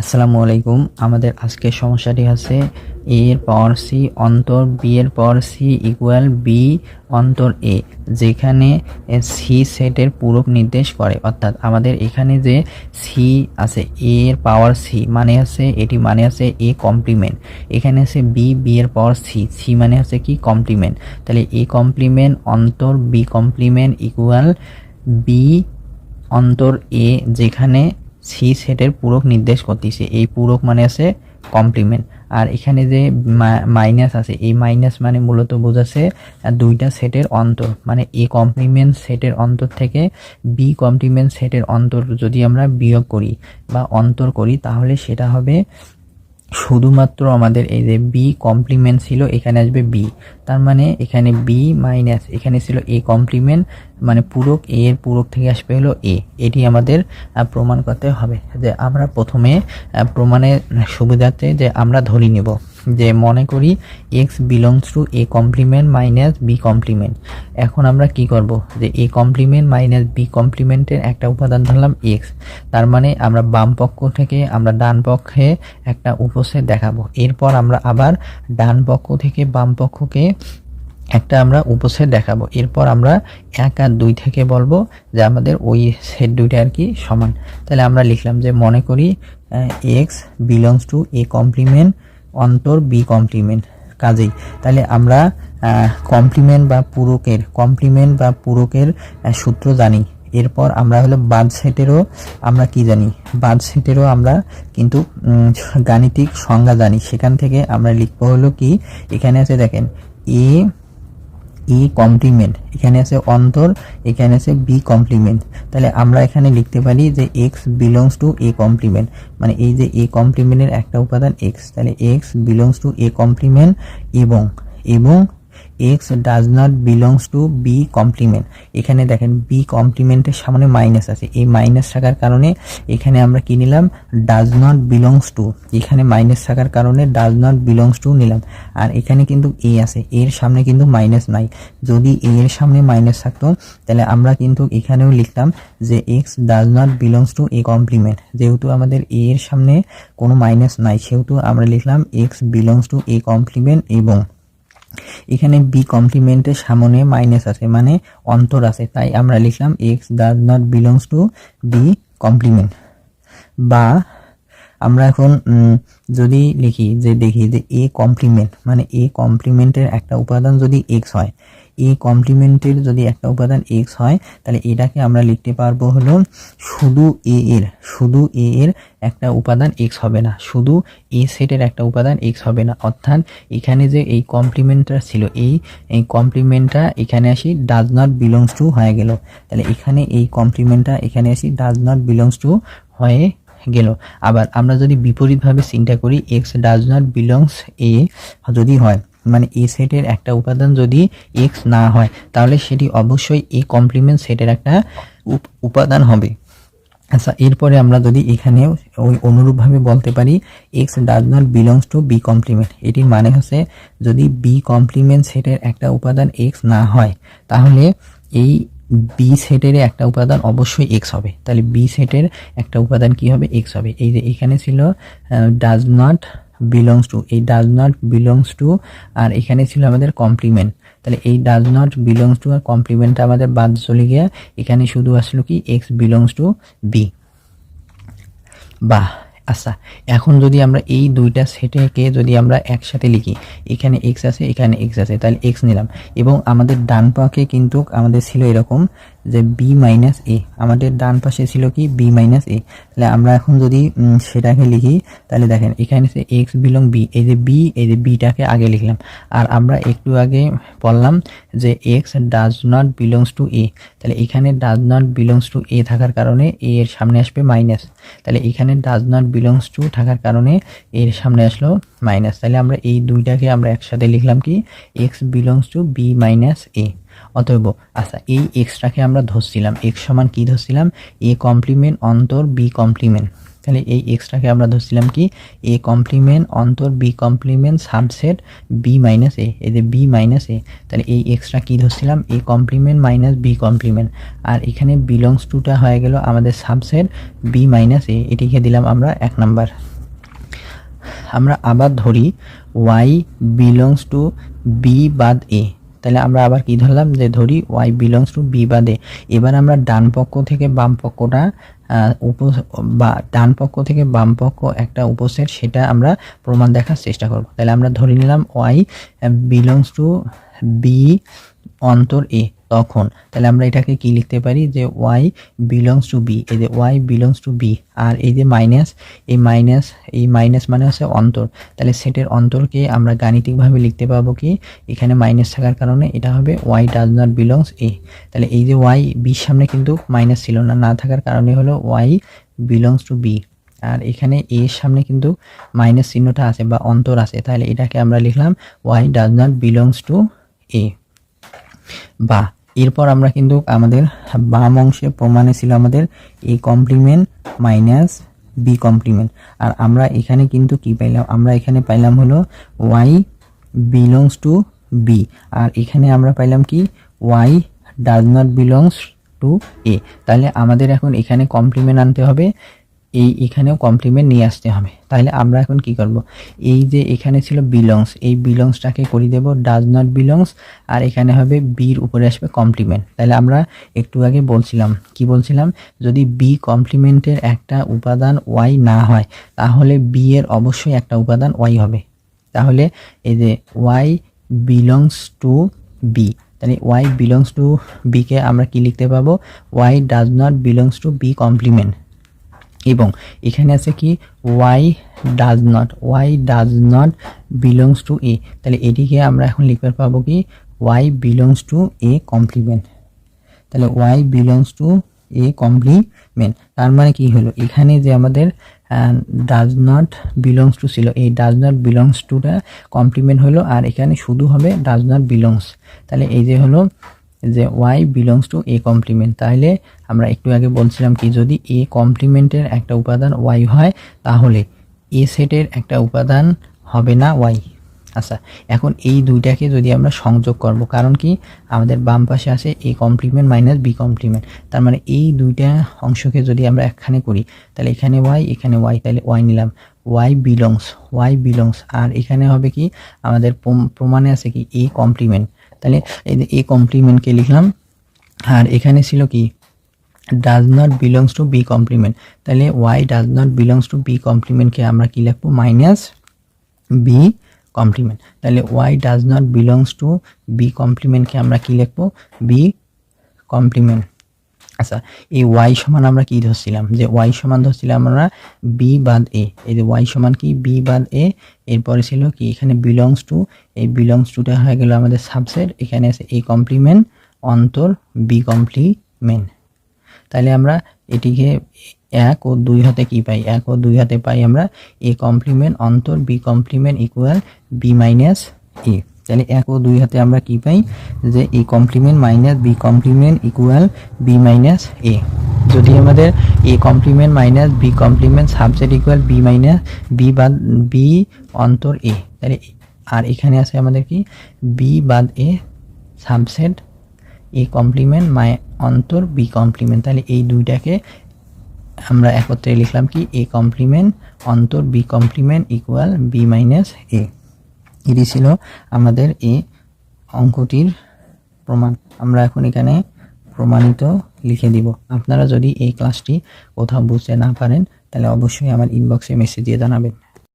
আসসালামু আলাইকুম। আমাদের আজকের সমস্যাটি আছে এ এর পাওয়ার সি অন্তর, বি এর পাওয়ার সি ইকুয়াল বি অন্তর এ যেখানে সি সেটের পূরক নির্দেশ করে। অর্থাৎ আমাদের এখানে যে সি আছে এ এর পাওয়ার সি মানে আছে এটি মানে আছে এ কমপ্লিমেন্ট এখানে আছে বি বি এর পাওয়ার সি সি মানে আছে কি? কমপ্লিমেন্ট তাহলে এ কমপ্লিমেন্ট অন্তর বি কমপ্লিমেন্ট ইকুয়াল বি অন্তর এ যেখানে সি সেটের পূরক নির্দেশ করতেছে। এই পূরক মানে আছে কমপ্লিমেন্ট আর এখানে যে মাইনাস আছে, এই মাইনাস মানে মূলত বোঝাচ্ছে দুইটা সেটের অন্তর। মানে এ কমপ্লিমেন্ট সেটের অন্তর থেকে বি কমপ্লিমেন্ট সেটের অন্তর যদি আমরা বিয়োগ করি বা অন্তর করি, তাহলে সেটা হবে শুধুমাত্র আমাদের এই যে বি কমপ্লিমেন্ট ছিল, এখানে আসবে বি তার মানে এখানে বি মাইনাস এখানে ছিল এ কমপ্লিমেন্ট মানে পূরক এ এর পূরক থেকে আসবে হলো এ এটি আমাদের প্রমাণ করতে হবে যে আমরা প্রথমে প্রমাণের সুবিধাতে যে আমরা ধরি নেব। যে মনে করি x belongs to A complement minus B complement এখন আমরা কি করব? যে এ কমপ্লিমেন্ট মাইনাস বি কমপ্লিমেন্টের একটা উপাদান ধরলাম এক্স তার মানে আমরা বাম পক্ষ থেকে আমরা ডান পক্ষে একটা উপসেট দেখাবো। এরপর আমরা আবার ডান পক্ষ থেকে বাম পক্ষকে একটা আমরা উপসেট দেখাবো। এরপর আমরা এক আর দুই থেকে বলব যে আমাদের ওই সেট দুইটা আর কি সমান। তাহলে আমরা লিখলাম যে মনে করি x belongs to A complement অন্তর বি কমপ্লিমেন্ট কাজেই তাহলে আমরা কমপ্লিমেন্ট বা পুরকের কমপ্লিমেন্ট বা পুরকের সূত্র জানি। এরপর আমরা হলো বাদ সেটেরও আমরা কি জানি? বাদ সেটেরও আমরা কিন্তু গাণিতিক সংজ্ঞা জানি। সেখান থেকে আমরা লিখব হলো কি? এখানে আছে দেখেন এ ই কমপ্লিমেন্ট এখানে আছে অন্তর, এখানে আছে বি কমপ্লিমেন্ট তাহলে আমরা এখানে লিখতে পারি যে x belongs to A complement মানে এই যে এ কমপ্লিমেন্টের একটা উপাদান এক্স তাহলে x belongs to A complement এবং এবং x does not belongs to B complement এখানে দেখেন বি কমপ্লিমেন্টের সামনে মাইনাস আছে। এই মাইনাস থাকার কারণে এখানে আমরা কি নিলাম? ডাজ নট বিলংস টু এখানে মাইনাস থাকার কারণে ডাজ নট বিলংস টু নিলাম। আর এখানে কিন্তু এ আছে। এর সামনে কিন্তু মাইনাস নাই। যদি এ এর সামনে মাইনাস থাকতো, তাহলে আমরা কিন্তু এখানেও লিখতাম যে x does not belongs to A complement যেহেতু আমাদের এ এর সামনে কোনো মাইনাস নাই, সেহেতু আমরা লিখলাম x belongs to A complement এবং এখানে বি কমপ্লিমেন্টের সামনে মাইনাস আছে মানে অন্তর আছে। তাই আমরা লিখলাম x does not belongs to B complement বা আমরা এখন যদি লিখি, যে দেখি যে এ কমপ্লিমেন্ট মানে এ কমপ্লিমেন্টের একটা উপাদান যদি এক্স হয় এ কমপ্লিমেন্টের যদি একটা উপাদান এক্স হয়, তাহলে এটাকে আমরা লিখতে পারব হলো শুধু এ এর, শুধু এ এর একটা উপাদান এক্স হবে না, শুধু এ সেটের একটা উপাদান এক্স হবে না। অর্থাৎ এখানে যে এই কমপ্লিমেন্টটা ছিল, এই এই কমপ্লিমেন্টটা এখানে আসি ডাজ নট বিলংস টু হয়ে গেল। তাহলে এখানে এই কমপ্লিমেন্টটা এখানে আসি ডাজ নট বিলংস টু হয়ে গেল। আবার আমরা যদি বিপরীতভাবে চিন্তা করি x does not belongs A যদি হয় মানে এ সেটের একটা উপাদান যদি এক্স না হয়, তাহলে সেটি অবশ্যই এ কমপ্লিমেন্ট সেটের একটা উপাদান হবে। আচ্ছা এরপরে আমরা যদি এখানেও ওই অনুরূপভাবে বলতে পারি x does not belongs to B complement এটির মানে হচ্ছে যদি বি কমপ্লিমেন্ট সেটের একটা উপাদান এক্স না হয়, তাহলে এই বি সেটের একটা উপাদান অবশ্যই এক্স হবে। তাহলে বি সেটের একটা উপাদান কি হবে? এক্স হবে। এই যে এখানে ছিল ডাজ নট বিলংস টু এই ডাজ নট বিলংস টু আর এখানে ছিল আমাদের কমপ্লিমেন্ট তাহলে এই ডাজ নট বিলংস টু আর কমপ্লিমেন্টটা আমাদের বাদ চলে গিয়ে এখানে শুধু আসলো কি এক্স বিলংস টু বি বাহ আচ্ছা এখন যদি আমরা এই দুইটা সেটেকে যদি আমরা একসাথে লিখি, এখানে এক্স আছে, এখানে এক্স আছে, তাহলে এক্স নিলাম। এবং আমাদের ডান পাকে কিন্তু আমাদের ছিল এরকম যে বি মাইনাস এ আমাদের ডান পাশে ছিল কি? বি মাইনাস এ তাহলে আমরা এখন যদি সেটাকে লিখি, তাহলে দেখেন, এখানে সে এক্স বিলং বি এই যে বি এই যে বিটাকে আগে লিখলাম। আর আমরা একটু আগে বললাম যে x does not belongs to A তাহলে এখানে does not belongs to A থাকার কারণে এ এর সামনে আসবে মাইনাস তাহলে এখানে ডাজ নট বিলংস টু থাকার কারণে এর সামনে আসলো মাইনাস তাহলে আমরা এই দুইটাকে আমরা একসাথে লিখলাম কি? X belongs to B minus A অতএব আচ্ছা এই এক্সট্রাকে আমরা ধরছিলাম এক্স সমান কি ধরছিলাম? এ কমপ্লিমেন্ট অন্তর বি কমপ্লিমেন্ট তাহলে এই এক্সট্রাকে আমরা ধরছিলাম কি? এ কমপ্লিমেন্ট অন্তর B complement subset B minus A যে বি মাইনাস এ তাহলে এই এক্সট্রা কি ধরছিলাম? A complement minus B complement আর এখানে বিলংস টুটা হয়ে গেল আমাদের সাবসেট বি মাইনাস এ এটিকে দিলাম আমরা এক নাম্বার আমরা আবার ধরি ওয়াই বিলংস টু বি বাদ এ তাহলে আমরা আবার কি ধরলাম? যে ধরি ওয়াই বিলংস টু বি বাদে। এবার আমরা ডান পক্ষ থেকে বাম পক্ষটা উপ বা ডান পক্ষ থেকে বাম পক্ষ একটা উপসেট, সেটা আমরা প্রমাণ দেখার চেষ্টা করব। তাহলে আমরা ধরে নিলাম ওয়াই বিলংস টু বি অন্তর এ তখন। তাহলে আমরা এটাকে কি লিখতে পারি? যে ওয়াই বিলংস টু বি এই যে ওয়াই বিলংস টু বি আর এই যে মাইনাস এই মাইনাস এই মাইনাস মানে হচ্ছে অন্তর। তাহলে সেটের অন্তরকে আমরা গাণিতিকভাবে লিখতে পাবো কি? এখানে মাইনাস থাকার কারণে এটা হবে y does not belongs A তাহলে এই যে ওয়াই বির সামনে কিন্তু মাইনাস ছিল না না থাকার কারণে হলো ওয়াই বিলংস টু বি আর এখানে এর সামনে কিন্তু মাইনাস চিহ্নটা আছে বা অন্তর আছে। তাহলে এটাকে আমরা লিখলাম y does not belongs to A বা এরপর আমরা কিন্তু আমাদের বাম অংশে প্রমাণে ছিল আমাদের A complement minus B complement. আর আমরা এখানে কিন্তু কি পাইলাম? আমরা এখানে পাইলাম হলো ওয়াই বিলংস টু বি। আর এখানে আমরা পাইলাম কি? Y does not belongs to A. তাহলে আমাদের এখন এখানে কমপ্লিমেন্ট আনতে হবে। এই এখানেও কমপ্লিমেন্ট নিয়ে আসতে হবে। তাহলে আমরা এখন কি করব? এই যে এখানে ছিল বিলংস এই বিলংসটাকে করে দেব ডাজ নট বিলংস আর এখানে হবে বির উপরে আসবে কমপ্লিমেন্ট তাহলে আমরা একটু আগে বলছিলাম, কি বলছিলাম? যদি বি কমপ্লিমেন্টের একটা উপাদান ওয়াই না হয়, তাহলে বি এর অবশ্যই একটা উপাদান ওয়াই হবে। তাহলে এই যে ওয়াই বিলংস টু বি তাহলে ওয়াই বিলংস টু বিকে আমরা কি লিখতে পাবো? Y does not belongs to B complement এবং এখানে আছে কি y does not y does not belongs to A তাহলে এটিকে আমরা এখন লিখতে পাবো কি y belongs to A complement তাহলে y belongs to A complement তার মানে কি হলো, এখানে যে আমাদের ডাজ নট বিলংস টু ছিল, এই ডাজ নট বিলংস টুটা কমপ্লিমেন্ট হলো, আর এখানে শুধু হবে ডাজ নট বিলংস তাহলে এই যে হলো যে y belongs to A complement তাহলে আমরা একটু আগে বলছিলাম কি, যদি এ কমপ্লিমেন্টের একটা উপাদান ওয়াই হয়, তাহলে এ সেটের একটা উপাদান হবে না ওয়াই আচ্ছা এখন এই দুইটাকে যদি আমরা সংযোগ করব, কারণ কি, আমাদের বাম পাশে আছে A complement minus B complement তার মানে এই দুইটা অংশকে যদি আমরা একখানে করি, তাহলে এখানে ওয়াই এখানে ওয়াই তাহলে ওয়াই নিলাম। ওয়াই বিলংস ওয়াই বিলংস আর এখানে হবে কি, আমাদের প্রম- প্রমাণে আছে কি এ কমপ্লিমেন্ট তাহলে এ কমপ্লিমেন্টকে লিখলাম, আর এখানে ছিল কি? Does not belongs to B complement তাহলে y does not belongs to B কমপ্লিমেন্টকে আমরা কি লিখব? মাইনাস বি কমপ্লিমেন্ট তাহলে y does not belongs to B কমপ্লিমেন্টকে আমরা কি লিখব? বি কমপ্লিমেন্ট আচ্ছা এই ওয়াই সমান আমরা কি ধরছিলাম? যে ওয়াই সমান ধরছিলাম আমরা বি বাদ এ এই যে ওয়াই সমান কি? বি বাদ এ এরপরে ছিল কি? এখানে বিলংস টু এই বিলংস টুটা হয়ে গেল আমাদের সাবসেট এখানে আছে এ কমপ্লিমেন্ট অন্তর বি কমপ্লিমেন্ট তাহলে আমরা এটিকে এক ও দুই হাতে কি পাই? এক ও দুই হাতে পাই আমরা এ কমপ্লিমেন্ট অন্তর B complement equal B minus A তাহলে এক ও দুই হাতে আমরা কি পাই যে A complement minus B complement equal B minus A যদি আমাদের A complement minus B complement subject equal B minus B বাদ বি অন্তর এ তাহলে আর এখানে আছে আমাদের কি বি বাদ এ সাবসেট এ কমপ্লিমেন্ট মাই অন্তর বি কমপ্লিমেন্ট তাহলে এই দুইটাকে আমরা একত্রে লিখলাম কি এ কমপ্লিমেন্ট অন্তর B complement equal B minus A এটি ছিল আমাদের এই অঙ্কটির প্রমাণ। আমরা এখন এখানে প্রমাণিত লিখে দিব। আপনারা যদি এই ক্লাসটি কোথাও বুঝতে না পারেন, তাহলে অবশ্যই আমার ইনবক্সে মেসেজ দিয়ে জানাবেন।